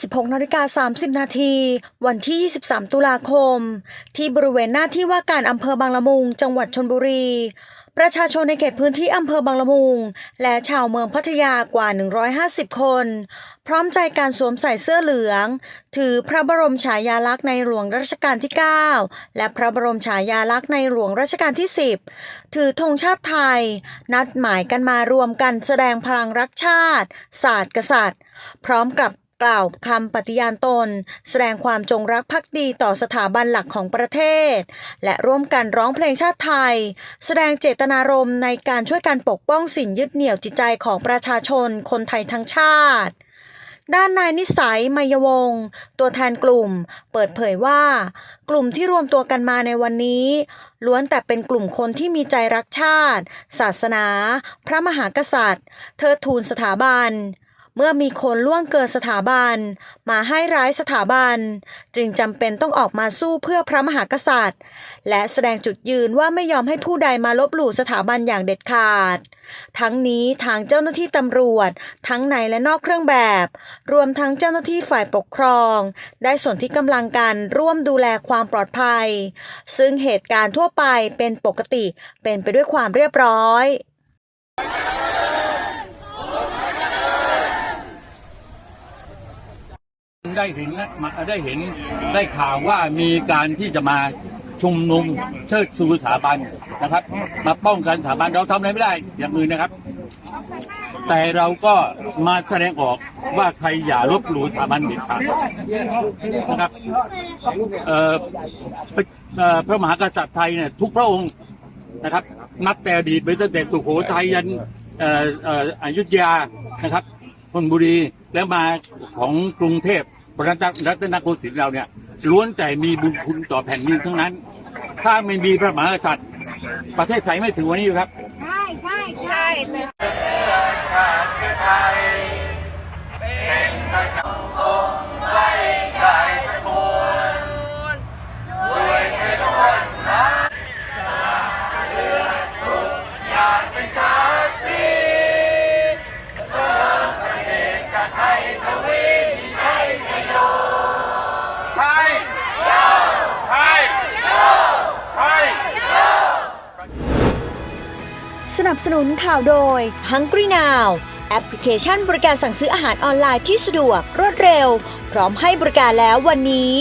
16นาฬิกา30 นาที วันที่ 23 ตุลาคม ที่บริเวณหน้าที่ว่าการอำเภอบางละมุง จังหวัดชนบุรี ประชาชนในเขตพื้นที่อำเภอบางละมุง และชาวเมืองพัทยากว่า 150 คน พร้อมใจการสวมใส่เสื้อเหลือง ถือพระบรมฉายาลักษณ์ในหลวงรัชกาลที่ 9 และพระบรมฉายาลักษณ์ในหลวงรัชกาลที่ 10 ถือธงชาติไทย นัดหมายกันมารวมกันแสดงพลังรักชาติ ศาสตร์กษัตริย์ พร้อมกับ กล่าวคำปฏิญาณตน แสดงความจงรักภักดีต่อสถาบันหลักของประเทศ และร่วมกันร้องเพลงชาติไทย แสดงเจตนารมณ์ในการช่วยกันปกป้องสิ่งยึดเหนี่ยวจิตใจของประชาชนคนไทยทั้งชาติด้านนายนิสัยมยวงศ์ตัวแทนกลุ่ม เปิดเผยว่า กลุ่มที่รวมตัวกันมาในวันนี้ ล้วนแต่เป็นกลุ่มคนที่มีใจรักชาติ ศาสนา พระมหากษัตริย์ เทิดทูนสถาบัน เมื่อมีคนล่วงเกินสถาบัน มาให้ร้ายสถาบัน จึงจำเป็นต้องออกมาสู้เพื่อพระมหากษัตริย์ และแสดงจุดยืนว่าไม่ยอมให้ผู้ใดมาลบหลู่สถาบันอย่างเด็ดขาด ทั้งนี้ทางเจ้าหน้าที่ตำรวจ ทั้งในและนอกเครื่องแบบ รวมทั้งเจ้าหน้าที่ฝ่ายปกครอง ได้ส่วนที่กำลังกันร่วมดูแลความปลอดภัย ซึ่งเหตุการณ์ทั่วไปเป็นปกติเป็นไปด้วยความเรียบร้อย ได้เห็นมาได้เห็นได้ข่าวว่ามีการที่จะมาชุมนุมเชิดชูสถาบันนะครับ มาป้องกันสถาบันเราทำอะไรไม่ได้อย่างอื่นนะครับ แต่เราก็มาแสดงออกว่าใครอย่าลบหลู่สถาบันเด็ดขาดนะครับเอ่อเอ่อพระมหากษัตริย์ไทยเนี่ยทุกพระองค์นะครับ นับแต่อดีตไปตั้งแต่สุโขทัยยันเอ่อเอ่ออยุธยานะครับธนบุรีแล้วมาของกรุงเทพ รัตนรัตนโกสินทร์เราเนี่ยล้วนแต่มีบุญคุณต่อแผ่นดินทั้งนั้น ถ้าไม่มีพระมหากษัตริย์ ประเทศไทยไม่ถึงวันนี้ครับ ใช่ใช่ใช่ สนับสนุนข่าวโดย Hungry Now แอปพลิเคชันบริการสั่งซื้ออาหารออนไลน์ที่สะดวกรวดเร็ว พร้อมให้บริการแล้ววันนี้